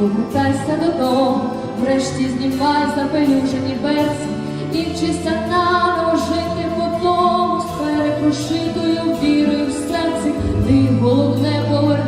повертайся додому, врешті знімай запелюжені берці і вчися наново жити по тому з перепрошитою вірою в серці. Ти головне повертайся,